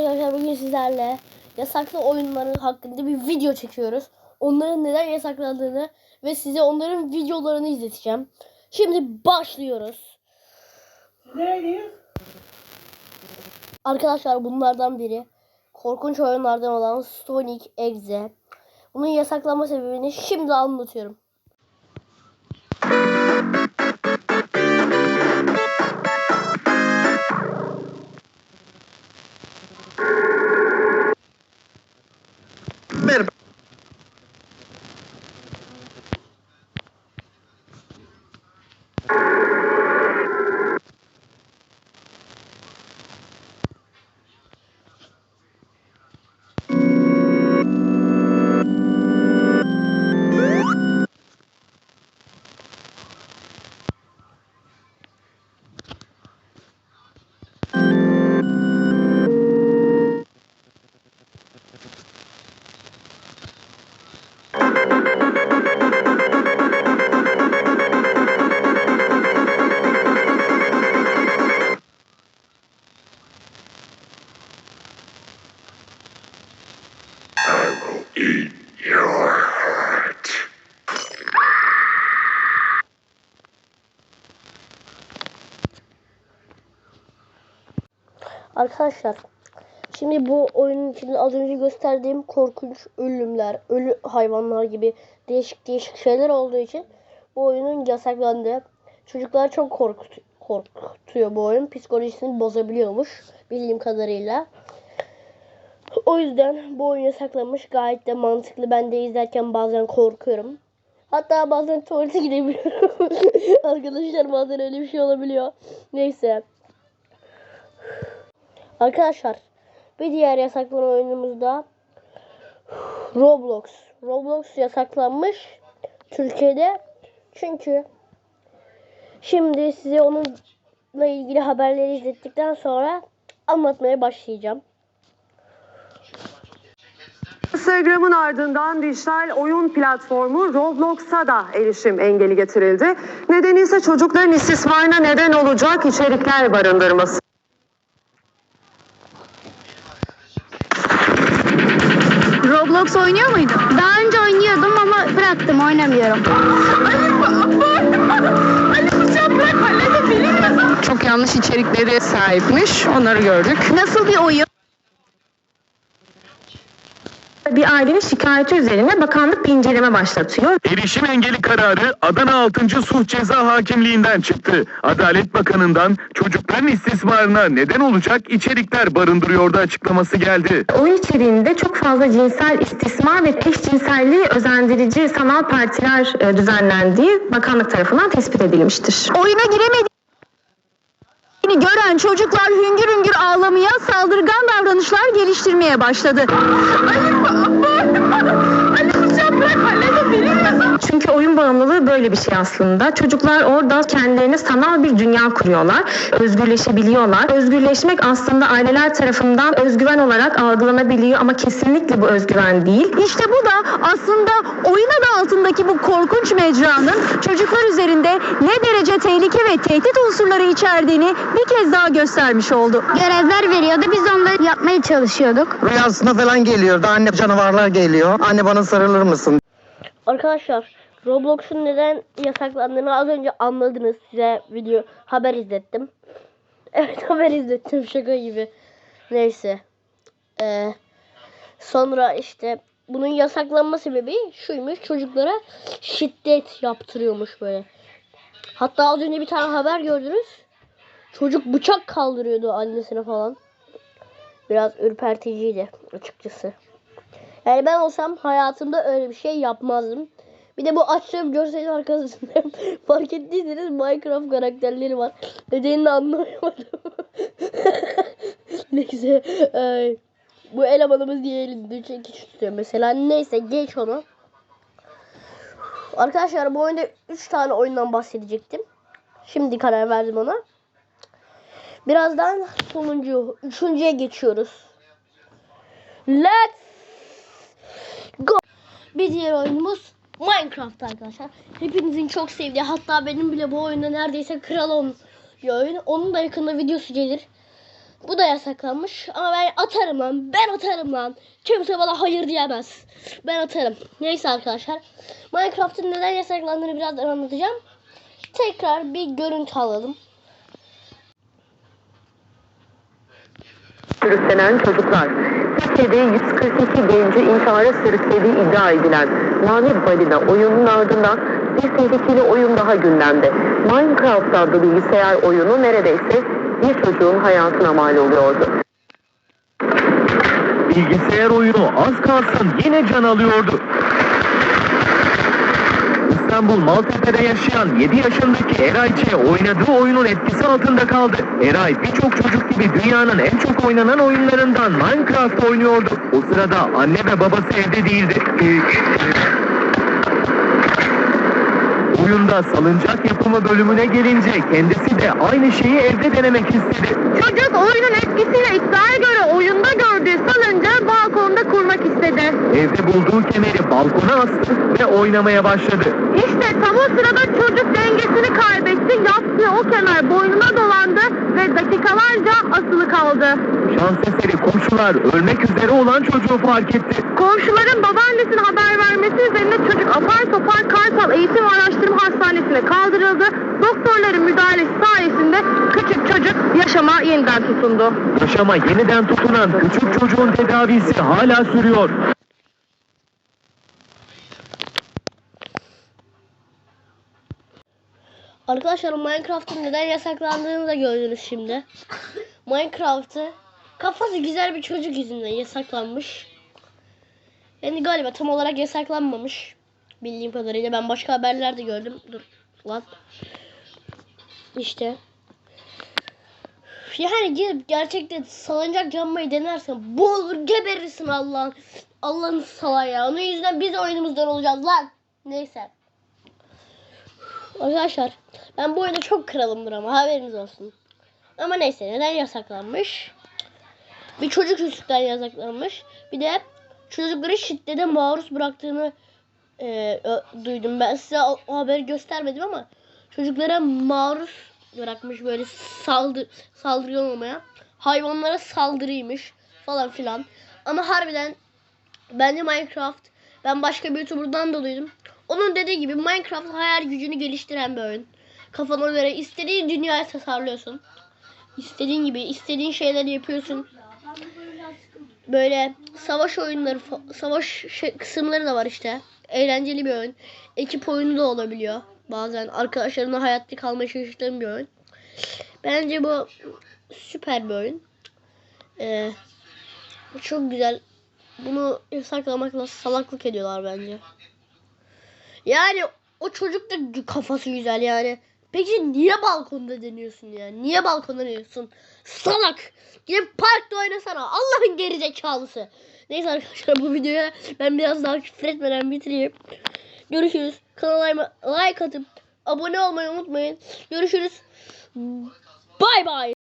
arkadaşlar bugün sizlerle yasaklı oyunların hakkında bir video çekiyoruz. Onların neden yasaklandığını ve size onların videolarını izleteceğim. Şimdi başlıyoruz. Neredeyiz? Arkadaşlar bunlardan biri korkunç oyunlardan olan Sonic Exe. Bunun yasaklanma sebebini şimdi anlatıyorum. Arkadaşlar şimdi bu oyunun içinde az önce gösterdiğim korkunç ölümler, ölü hayvanlar gibi değişik değişik şeyler olduğu için bu oyunun yasaklandı. Çocuklar çok korkut korkutuyor bu oyun. Psikolojisini bozabiliyormuş bildiğim kadarıyla. O yüzden bu oyun yasaklanmış. Gayet de mantıklı. Ben de izlerken bazen korkuyorum. Hatta bazen tuvalete gidebiliyorum. Arkadaşlar bazen öyle bir şey olabiliyor. Neyse. Arkadaşlar bir diğer yasaklanan oyunumuzda Roblox. Roblox yasaklanmış Türkiye'de. Çünkü şimdi size onunla ilgili haberleri izlettikten sonra anlatmaya başlayacağım. Instagram'ın ardından dijital oyun platformu Roblox'a da erişim engeli getirildi. Nedeni ise çocukların istismarına neden olacak içerikler barındırması. Roblox oynuyor muydun? Daha önce oynuyordum ama bıraktım oynamıyorum. çok yanlış içeriklere sahipmiş. Onları gördük. Nasıl bir oyun? Bir ailenin şikayeti üzerine bakanlık bir inceleme başlatıyor. Erişim engeli kararı Adana 6. Suç Ceza Hakimliği'nden çıktı. Adalet Bakanı'ndan çocukların istismarına neden olacak içerikler barındırıyordu açıklaması geldi. Oyun içeriğinde çok fazla cinsel istismar ve eşcinselliği özendirici sanal partiler e, düzenlendiği bakanlık tarafından tespit edilmiştir. Oyuna giremediğini gören çocuklar hüngür hüngür ağlamaya, saldırgan davranışlar geliştirmeye başladı. Mother! Çünkü oyun bağımlılığı böyle bir şey aslında. Çocuklar orada kendilerine sanal bir dünya kuruyorlar. Özgürleşebiliyorlar. Özgürleşmek aslında aileler tarafından özgüven olarak algılanabiliyor ama kesinlikle bu özgüven değil. İşte bu da aslında oyun adı altındaki bu korkunç mecranın çocuklar üzerinde ne derece tehlike ve tehdit unsurları içerdiğini bir kez daha göstermiş oldu. Görevler veriyordu biz onları yapmaya çalışıyorduk. Rüyasına falan geliyordu. Anne canavarlar geliyor. Anne bana sarılır mısın? Arkadaşlar Roblox'un neden yasaklandığını az önce anladınız. Size video haber izlettim. Evet haber izlettim şaka gibi. Neyse. Ee, sonra işte bunun yasaklanma sebebi şuymuş. Çocuklara şiddet yaptırıyormuş böyle. Hatta az önce bir tane haber gördünüz. Çocuk bıçak kaldırıyordu annesine falan. Biraz ürperticiydi açıkçası. Yani ben olsam hayatımda öyle bir şey yapmazdım. Bir de bu açtığım görsel arkasında fark ettiyseniz Minecraft karakterleri var. Nedenini anlayamadım. Neyse. ay, bu elemanımız diye elinde çekiç tutuyor mesela. Neyse geç onu. Arkadaşlar bu oyunda 3 tane oyundan bahsedecektim. Şimdi karar verdim ona. Birazdan sonuncu, üçüncüye geçiyoruz. Let's. Bir diğer oyunumuz Minecraft arkadaşlar. Hepinizin çok sevdiği hatta benim bile bu oyunda neredeyse kral olmuş bir oyun. Onun da yakında videosu gelir. Bu da yasaklanmış ama ben atarım lan. Ben atarım lan. Kimse bana hayır diyemez. Ben atarım. Neyse arkadaşlar. Minecraft'ın neden yasaklandığını birazdan anlatacağım. Tekrar bir görüntü alalım. sürüklenen çocuklar. Türkiye'de 142 genci intihara sürüklediği iddia edilen Mavi Balina oyunun ardından bir tehlikeli oyun daha gündemde. Minecraft adlı bilgisayar oyunu neredeyse bir çocuğun hayatına mal oluyordu. Bilgisayar oyunu az kalsın yine can alıyordu. İstanbul Maltepe'de yaşayan 7 yaşındaki Eray Ç. oynadığı oyunun etkisi altında kaldı. Eray birçok çocuk gibi dünyanın en çok oynanan oyunlarından Minecraft oynuyordu. O sırada anne ve babası evde değildi. Oyunda salıncak yapımı bölümüne gelince kendisi de aynı şeyi evde denemek istedi. Çocuk oyunun etkisiyle iddiaya göre oyunda gördüğü salıncağı balkonda kurmak istedi. Evde bulduğu kemeri balkona astı ve oynamaya başladı. İşte tam o sırada çocuk dengesini kaybetti. Yattığı o kemer boynuna dolandı ve dakikalarca asılı kaldı. Şans eseri komşular ölmek üzere olan çocuğu fark etti. Komşuların babaannesine haber vermesi üzerine çocuk apar topar Kartal Eğitim Araştırma Hastanesi'ne kaldırıldı. Doktorların müdahalesi sayesinde yaşama yeniden tutundu. Yaşama yeniden tutunan küçük çocuğun tedavisi hala sürüyor. Arkadaşlar Minecraft'ın neden yasaklandığını da gördünüz şimdi. Minecraft'ı kafası güzel bir çocuk yüzünden yasaklanmış. Yani galiba tam olarak yasaklanmamış. Bildiğim kadarıyla ben başka haberlerde gördüm. Dur lan. İşte. Yani gidip gerçekten salıncak cammayı denersen boğulur geberirsin Allah'ın. Allah'ın salağı ya. Onun yüzünden biz oyunumuzdan olacağız lan. Neyse. Arkadaşlar ben bu oyunda çok kralımdır ama haberiniz olsun. Ama neyse neden yasaklanmış? Bir çocuk yüzünden yasaklanmış. Bir de çocukları şiddete maruz bıraktığını e, duydum. Ben size o, o haberi göstermedim ama çocuklara maruz bırakmış böyle saldır saldırı olmaya. Hayvanlara saldırıymış falan filan. Ama harbiden bence Minecraft ben başka bir YouTuber'dan da duydum. Onun dediği gibi Minecraft hayal gücünü geliştiren bir oyun. Kafana göre istediğin dünyayı tasarlıyorsun. İstediğin gibi istediğin şeyleri yapıyorsun. Böyle savaş oyunları, savaş şey- kısımları da var işte. Eğlenceli bir oyun. Ekip oyunu da olabiliyor. Bazen arkadaşlarına hayatta kalmaya çalıştığın bir oyun. Bence bu süper bir oyun. Ee, çok güzel. Bunu yasaklamakla salaklık ediyorlar bence. Yani o çocuk da kafası güzel yani. Peki niye balkonda deniyorsun ya? Niye balkonda deniyorsun? Salak! Gidip parkta oynasana. Allah'ın gerizekalısı. Neyse arkadaşlar bu videoya ben biraz daha küfür etmeden bitireyim. Görüşürüz. Kanalıma like atıp abone olmayı unutmayın. Görüşürüz. Bye bye.